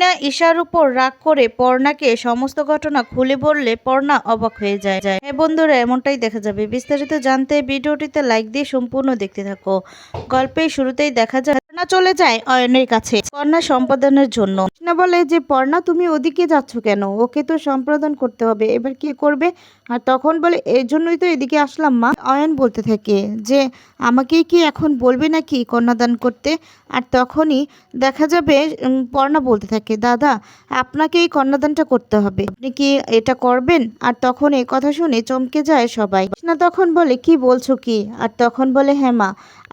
তুহিনা ঈশার উপর রাগ করে পর্ণাকে সমস্ত ঘটনা খুলে বললে পর্ণা অবাক হয়ে যায়। যায় হ্যাঁ বন্ধুরা, এমনটাই দেখা যাবে। বিস্তারিত জানতে ভিডিওটিতে লাইক দিয়ে সম্পূর্ণ দেখতে থাকো। গল্পের শুরুতেই দেখা যায় পর্ণা চলে যায় অয়নের কাছে পর্ণা সম্পাদনের জন্য। কৃষ্ণা বলে যে, পর্ণা, তুমি ওদিকে যাচ্ছ কেন? ওকে তো সম্পাদন করতে হবে। এবার কি করবে? আর তখন বলে এর জন্যই তো এদিকে আসলাম মা। অয়ন বলতে থাকে যে, আমাকেই কি এখন বলবে নাকি কন্যাদান করতে? আর তখনই দেখা যাবে পর্ণা বলতে থাকে, দাদা আপনাকে এই কন্যাদানটা করতে হবে। আপনি কি এটা করবেন? আর তখন এই কথা শুনে চমকে যায় সবাই। কৃষ্ণা তখন বলে, কি বলছো কি? আর তখন বলে হ্যাঁ মা,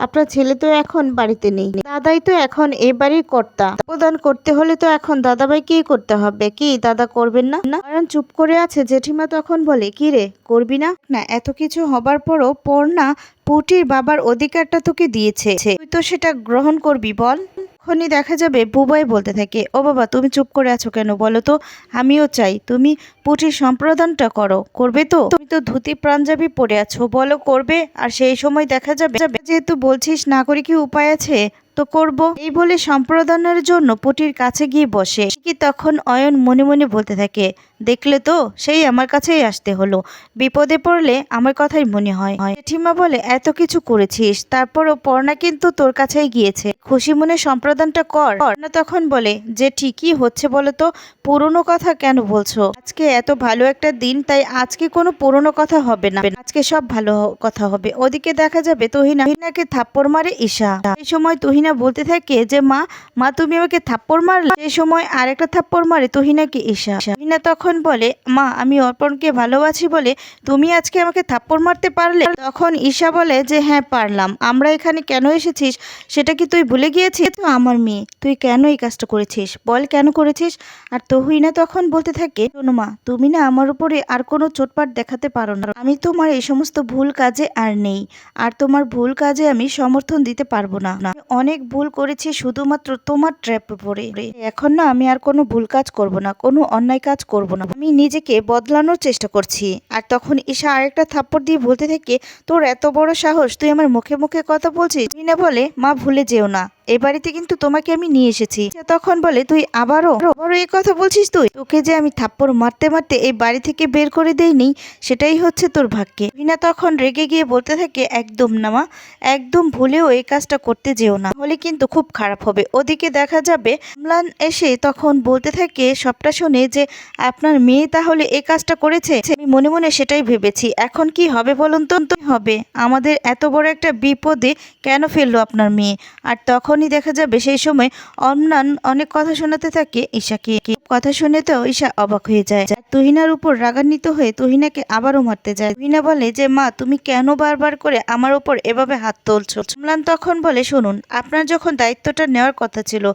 আপনার ছেলে তো এখন বাড়িতে নেই। দাদাই তো এখন এ বাড়ির কর্তা। প্রদান করতে হলে তো এখন দাদাভাইকেই করতে হবে। কি দাদা করবেন না? না কারণ চুপ করে আছে জেঠিমা তখন বলে কি রে করবি না? না এত কিছু হবার পরও পর্ণা পুটির বাবার অধিকারটা তোকে দিয়েছে। তুই তো সেটা গ্রহণ করবি বল। তখনই দেখা যাবে বুবাই বলতে থাকে ও বাবা তুমি চুপ করে আছো কেন? বলো তো আমিও চাই তুমি পুটির সম্প্রদানটা করো। করবে তো? তুমি তো ধুতি পাঞ্জাবি পরে আছো বলো করবে। আর সেই সময় দেখা যাবে, যেহেতু বলছিস না করে কি উপায় আছে? তো করব? এই বলে সম্প্রদানের জন্য পুটির কাছে গিয়ে বসে। কি তখন অয়ন মনে মনে বলতে থাকে দেখলে তো সেই আমার কাছেই আসতে হলো। বিপদে পড়লে আমার কথাই মনে হয়। জেঠিমা বলে, এত কিছু করেছিস, তারপরও পর্ণা কিন্তু তোর কাছেই গিয়েছে। খুশি মনে সম্প্রদানটা কর। পর্ণা তখন বলে, যে ঠিকই হচ্ছে বলো তো, পুরনো কথা কেন বলছো? আজকে এত ভালো একটা দিন, তাই আজকে কোনো পুরনো কথা হবে না। আজকে সব ভালো কথা হবে। ওদিকে দেখা যাবে তুহিনা, তুহিনাকে থাপ্পড় মারে ঈশা। এই সময় তুহিনা বলতে থাকে যে, মা মা, তুমি আমাকে থাপ্পড় মারলে? সেই সময় আরেকটা থাপ্পড় মারে তুহিনাকে ঈশা। তুহিনা তখন বলে, মা, আমি অর্পণকে ভালোবাসি বলে তুমি আজকে আমাকে থাপ্পড় মারতে পারলে? তখন ঈশা বলে যে হ্যাঁ পারলাম। আমরা এখানে কেন এসেছিস? সেটা কি তুই ভুলে গিয়েছিস? তো আমার মেয়ে। তুই কেন এই কাজটা করেছিস? বল কেন করেছিস? আর তহুইনা তখন বলতে থাকে মা, তুমি না আমার উপরে আর কোনো চোটপাট দেখাতে পারো না। আমি তোমার এই সমস্ত ভুল কাজে আর নেই। আর তোমার ভুল কাজে আমি সমর্থন দিতে পারব না। অনেক ভুল করেছি শুধুমাত্র তোমার ট্র্যাপে পড়ে এখন না আমি আর কোনো ভুল কাজ করব না। কোনো অন্যায় কাজ করব না। আমি নিজেকে বদলানোর চেষ্টা করছি। আর তখন ঈশা আরেকটা থাপ্পড় দিয়ে বলতে থাকে, তোর এত বড় সাহস, তুই আমার মুখে মুখে কথা বলছিস? মিনা বলে, মা, ভুলে যেও না। এ বাড়িতে কিন্তু তোমাকে আমি নিয়ে এসেছি। তখন বলে, তুই আবারও আবারও এই কথা বলছিস তুই? তোকে যে আমি থাপ্পড় মারতে মারতে এই বাড়ি থেকে বের করে দেইনি, সেটাই হচ্ছে তোর ভাগ্যে। মিনা তখন রেগে গিয়ে বলতে থাকে, একদম না মা, একদম ভুলেও এই কাজটা করতে যেও না। হলে কিন্তু খুব খারাপ হবে। ওদিকে দেখা যাবে অম্লান এসে তখন বলতে থাকে, সবটা শুনে যে, আপনার মেয়ে তাহলে এই কাজটা করেছে? আমি মনে মনে সেটাই ভেবেছি। এখন কি হবে বলুন তো? হবে? আমাদের এত বড় একটা বিপদে কেন ফেলল আপনার মেয়ে? আর তখনই দেখা যাবে সেই সময় অমনান অনেক কথা শোনাতে থাকে। ঈশাকে কথা শুনে তো ঈশা অবাক হয়ে যায়। তুহিনার উপর রাগান্বিত হয়ে তুহিনাকে আবারও মারতে যায়। তুহিনা বলে যে, মা, তুমি কেন বারবার করে আমার উপর এভাবে হাত তুলছো? অম্লান তখন বলে, শুনুন, আপনার যখন দায়িত্বটা নেওয়ার কথা ছিল,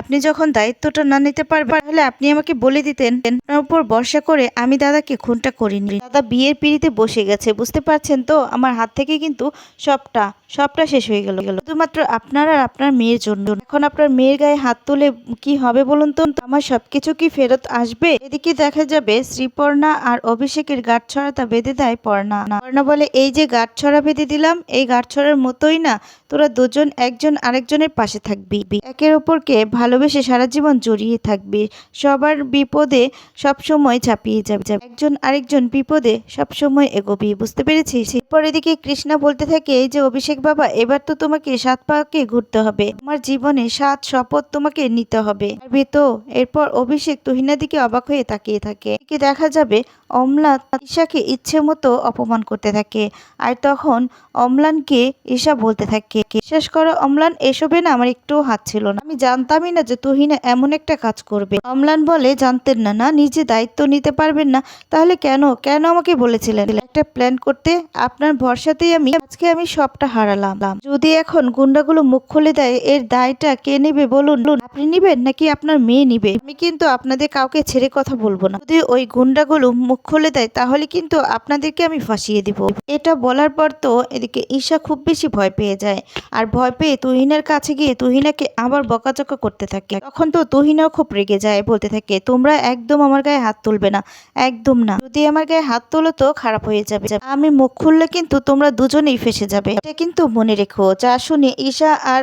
আপনি যখন দায়িত্বটা না নিতে পারবেন, তাহলে আপনি আমাকে বলে দিতেন। আপনার উপর ভরসা করে আমি দাদাকে খুনটা করিনি। দাদা বিয়ের পিড়িতে বসে গেছে, বুঝতে পারছেন তো? আমার হাত থেকে কিন্তু সবটা সবটা শেষ হয়ে গেল। শুধুমাত্র আপনার আর আপনার মেয়ের জন্য। এখন আপনার মেয়ের গায়ে হাত তুলে কি হবে বলুন তো? আমার সবকিছু কি ফেরত আসবে? এদিকে দেখা যাবে শ্রীপর্ণা আর অভিষেকের গাঁট ছড়াটা বেঁধে দেয় পর্ণা। পর্ণা বলে, এই যে গাঁট ছড়া বেঁধে দিলাম, এই গাঁট ছড়ার মতোই না তোরা দুজন, একজন আরেকজনের পাশে থাকবি। একের ওপরকে ভালোবেসে সারা জীবন জড়িয়ে থাকবি। সবার বিপদে সব সময় ঝাঁপিয়ে যাবে। একজন আরেকজন বিপদে সব সময় এগোবি। বুঝতে পেরেছিস? এরপর এদিকে কৃষ্ণা বলতে থাকে যে, অভিষেক বাবা, এবার তো তোমাকে সাত পাকে ঘুরতে হবে। তোমার জীবনে সাত শপথ তোমাকে নিতে হবে। তো? এরপর অভিষেক তুহিনার দিকে অবাক হয়ে তাকিয়ে থাকে। দেখা যাবে অমলা ঈশাকে ইচ্ছে মতো অপমান করতে থাকে। আর তখন অম্লানকে ঈশা বলতে থাকে বিশ্বাস করে, অম্লান, এসবে না আমার একটু হাত ছিল না। আমি জানতামই না যে তুহিনা এমন একটা কাজ করবে। অমলান বলে, জানতেন না না, নিজে দায়িত্ব নিতে পারবেন না। তাহলে কেন? কেন আমাকে বলেছিলেন? একটা প্ল্যান করতে আপনার ভরসাতেই আমি আজকে আমি সবটা হারালাম। যদি এখন গুন্ডাগুলো মুখ খুলে দেয়, এর দায়টা কে নেবে বলুন? আপনি নিবেন নাকি আপনার মেয়ে নিবে? আমি কিন্তু আপনাদের কাউকে ছেড়ে কথা বলব না। যদি ওই গুন্ডাগুলো মুখ খুলে দেয়, তাহলে কিন্তু আপনাদেরকে আমি ফাঁসিয়ে দিব। এটা বলার পর তো এদিকে ঈশা খুব বেশি ভয় পেয়ে যায়। আর ভয় পেয়ে তুহিনের কাছে গিয়ে তুহিনাকে আবার বকাচকা করতে থাকে। তখন তো তুহিনাও খুব রেগে যায়, বলতে থাকে, তোমরা একদম আমার গায়ে হাত তুলবে না। একদম না। যদি আমার গায়ে হাত তোলো তো খারাপ হয়ে হয়ে যাবে। আমি মুখ খুললে কিন্তু তোমরা দুজনেই ফেসে যাবে। এটা কিন্তু মনে রেখো। যা শুনে ঈশা আর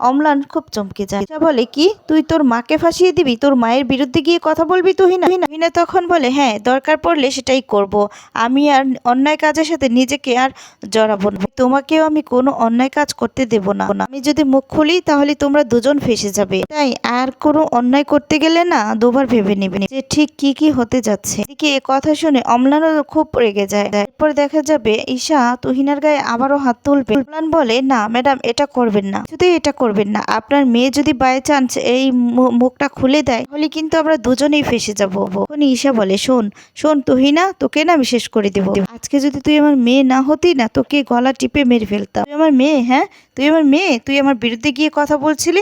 অম্লান খুব চমকে যায়। ঈশা বলে, কি? তুই তোর মাকে ফাঁসিয়ে দিবি? তোর মায়ের বিরুদ্ধে গিয়ে কথা বলবি তুহিনা তুহিনা তখন বলে হ্যাঁ দরকার পড়লে সেটাই করব। আমি আর অন্যায় কাজের সাথে নিজেকে আর জড়াবো না। তোমাকেও আমি কোনো অন্যায় কাজ করতে দেব না। আমি যদি মুখ খুলি, তাহলে তোমরা দুজন ফেসে যাবে। তাই আর কোনো অন্যায় করতে গেলে না, দুবার ভেবে নেবে। যে ঠিক কি কি হতে যাচ্ছে। এদিকে কথা শুনে অম্লানও খুব রেগে যায়। এরপর দেখা যাবে, ঈশা তুহিনার গায়ে আবারও হাত তুলবে। অম্লান বলে, না, ম্যাডাম, এটা করবেন না। শুধু এটা করবেন না। আপনার মেয়ে যদি বাই চান্স এই মুখটা খুলে দেয়, তাহলে কিন্তু আমরা দুজনেই ফেসে যাব। তখন ঈশা বলে, শোন শোন তুহিনা, তোকে না আমি শেষ করে দেবো। আজকে যদি তুই আমার মেয়ে না হতি না, তোকে গলা টিপে মেরে ফেলতাম। তুই আমার মেয়ে হ্যাঁ? তুই আমার মেয়ে, তুই আমার বিরুদ্ধে গিয়ে কথা বলছিলি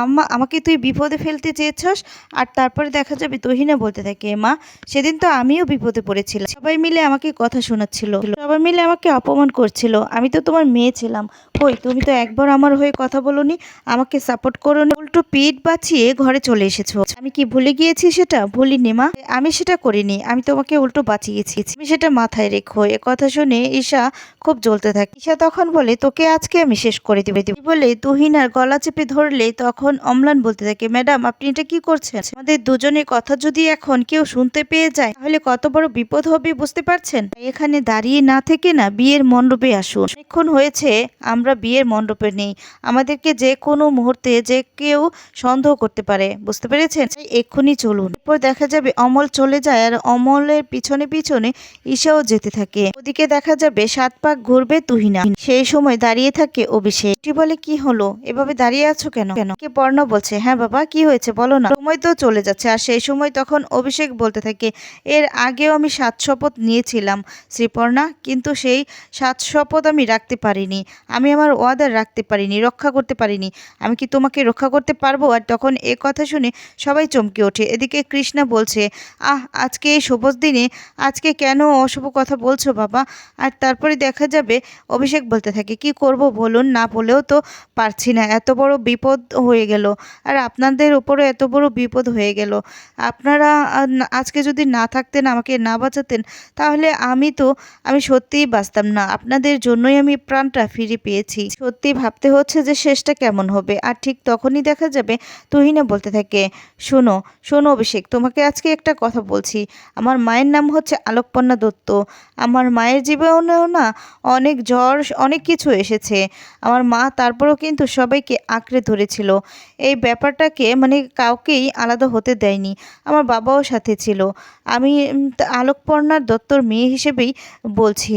আমা আমাকে তুই বিপদে ফেলতে চেয়েছস, আর তারপরে দেখা যাবে তুহিনা বলতে থাকে মা, সেদিন তো আমিও বিপদে পড়েছিলাম। সবাই মিলে আমাকে কথা শোনাচ্ছিল। সবাই মিলে আমাকে অপমান করছিল। আমি তো তোমার মেয়ে ছিলাম। কই, তুমি তো একবার আমার হয়ে কথা বলোনি, আমাকে সাপোর্ট করো উল্টো পিঠ বাঁচিয়ে ঘরে চলে এসেছ। আমি কি ভুলে গিয়েছি সেটা? ভুলিনি মা। আমি সেটা করিনি। আমি তোমাকে উল্টো বাঁচিয়েছি। তুমি সেটা মাথায় রেখো। এ কথা শুনে ঈশা খুব জ্বলতে থাকে। ঈশা তখন বলে, তোকে আজকে আমি শেষ করে দিবে দিবে বলে তুহিনার গলা চেপে ধরলে তখন অম্লান বলতে থাকে, ম্যাডাম, আপনি এটা কি করছেন? আমাদের দুজনের কথা যদি এখন কেউ শুনতে পেয়ে যায়, তাহলে কত বড় বিপদ হবে বুঝতে পারছেন? এখানে দাঁড়িয়ে না থেকে না বিয়ের মণ্ডপে আসুন। অনেকক্ষণ হয়েছে, আমরা বিয়ের মণ্ডপে নেই। আমাদেরকে যে কোনো মুহূর্তে যে কেউ সন্দেহ করতে পারে, বুঝতে পেরেছেন? এক্ষুনি চলুন। এরপর দেখা যাবে অমল চলে যায় আর অমলের পিছনে পিছনে ঈশাও যেতে থাকে। ওদিকে দেখা যাবে সাত পাক ঘুরবে তুহিনা। সেই সময় দাঁড়িয়ে থাকে অভিষেক। এটি বলে কি হলো? এভাবে দাঁড়িয়ে আছো কেন? কেন? কে পর্ণ বলছে? হ্যাঁ বাবা, কি হয়েছে বলো না। সময় তো চলে যাচ্ছে, আর সেই সময় তখন অভিষেক বলতে থাকে, এর আগেও আমি সাত শপথ নিয়েছিলাম, শ্রীপর্ণা, কিন্তু সেই সাত শপথ আমি রাখতে পারিনি। আমি আমার ওয়াদার রাখতে পারিনি, রক্ষা করতে পারিনি। আমি কি তোমাকে রক্ষা করতে পারব? আর তখন এ কথা শুনে সবাই চমকে ওঠে। এদিকে কৃষ্ণা বলছে, আহ, আজকে এই শপথ দিনে, আজকে কেন অশুভ কথা বলছো বাবা? আর তারপরে দেখা যাবে, অভিষেক বলতে থাকে, কি করব বলুন, না বলেও তো পারছি না। এত বড় বিপদ হয়ে গেল। আর আপনাদের উপরে এত বড় বিপদ হয়ে গেল। আপনারা আজকে যদি না থাকতেন, আমাকে না বাঁচাতেন, তাহলে আমি তো, আমি সত্যিই বাঁচতাম না। আপনাদের জন্যই আমি প্রাণটা ফিরে পেয়েছি। সত্যি ভাবতে হচ্ছে যে শেষটা কেমন হবে। আর ঠিক তখনই দেখা যাবে তুহিনা বলতে থাকে, শোনো শোনো অভিষেক, তোমাকে আজকে একটা কথা বলছি। আমার মায়ের নাম হচ্ছে আলোকপন্না দত্ত। আমার মায়ের জীবনেও না অনেক জ্বর, অনেক কিছু এসেছে। আমার মা তারপরেও কিন্তু সবাইকে আঁকড়ে ধরেছিল। এই ব্যাপারটাকে মানে কাউকেই আলাদা হতে দেয়নি। আমার বাবাও সাথে ছিল। আমি আলোকপর্ণার দত্তর মেয়ে হিসেবেই বলছি।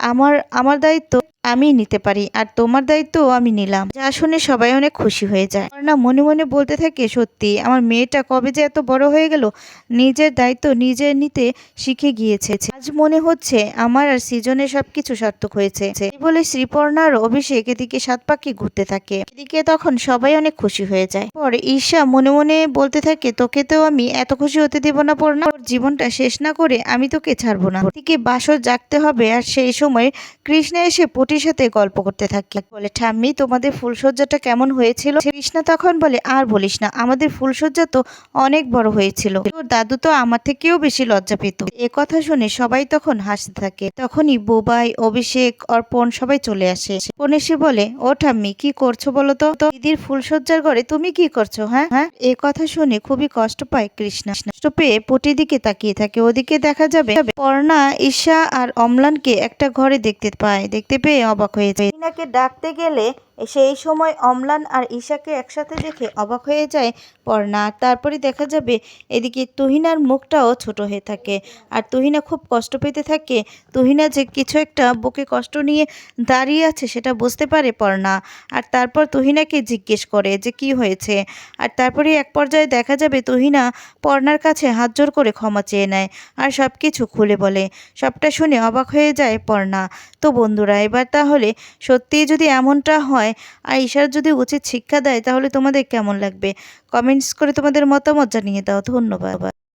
আমার আমার দায়িত্ব আমি নিতে পারি আর তোমার দায়িত্ব আমি নিলাম। যা শুনে সবাই অনেক খুশি হয়ে যায়। না মনে মনে বলতে থাকে, সত্যি, আমার মেয়েটা কবে যে এত বড় হয়ে গেল, নিজের দায়িত্ব নিজে নিতে শিখে গিয়েছে। আজ মনে হচ্ছে আমার আর সৃজনের সবকিছু সার্থক হয়েছে। বলে শ্রীপর্ণা আর অভিষেক এদিকে সাত পাখি ঘুরতে থাকে। এদিকে তখন সবাই অনেক খুশি হয়ে যায়। পর ঈশা মনে মনে বলতে থাকে, তোকে তো আমি এত খুশি হতে দেব না পড়না জীবনটা শেষ না করে আমি তোকে ছাড়বো না। এদিকে বাসর জাগতে হবে আর সেই সময় কৃষ্ণা এসে পটির সাথে গল্প করতে থাকে। বলে, ঠাম্মি, তোমাদের ফুলসজ্জাটা কেমন হয়েছিল? কৃষ্ণা তখন, বলে, আর বলিস না, আমাদের ফুলসজ্জা তো অনেক বড় হয়েছিল। তোর দাদু তো আমার থেকেও বেশি লজ্জা পেত। এ কথা শুনে সবাই তখন হাসতে থাকে। তখনই বুবাই, অভিষেক, অর্পণ সবাই চলে আসে। এসে বলে, ও ঠাম্মি, কি করছ বলো তো? তো দিদির ফুলসজ্জার ঘরে তুমি কি করছ হ্যাঁ? হ্যাঁ? এ কথা শুনে খুবই কষ্ট পায় কৃষ্ণা। কষ্ট পেয়ে পটির দিকে তাকিয়ে থাকে। ওদিকে দেখা যাবে, পর্ণা, ঈশা আর অম্লানকে একটা ঘরে দেখতে পায়। দেখতে পেয়ে অবাক হয়ে মিনাকে ডাকতে গেলে সেই সময় অম্লান আর ঈশাকে একসাথে দেখে অবাক হয়ে যায় পর্ণা। তারপরে দেখা যাবে এদিকে তুহিনার মুখটাও ছোট হয়ে থাকে আর তুহিনা খুব কষ্ট পেতে থাকে। তুহিনা যে কিছু একটা বুকে কষ্ট নিয়ে দাঁড়িয়ে আছে সেটা বুঝতে পারে পর্ণা। আর তারপর তুহিনাকে জিজ্ঞেস করে যে কি হয়েছে? আর তারপরে এক পর্যায়ে দেখা যাবে তুহিনা পর্ণার কাছে হাত জোর করে ক্ষমা চেয়ে নেয় আর সব কিছু খুলে বলে। সবটা শুনে অবাক হয়ে যায় পর্ণা। তো বন্ধুরা, এবার তাহলে সত্যিই যদি এমনটা হয় আর ঈশার যদি উচিত শিক্ষা দেয়, তাহলে তোমাদের কেমন লাগবে? কমেন্টস করে তোমাদের মতামত জানিয়ে দাও। ধন্যবাদ।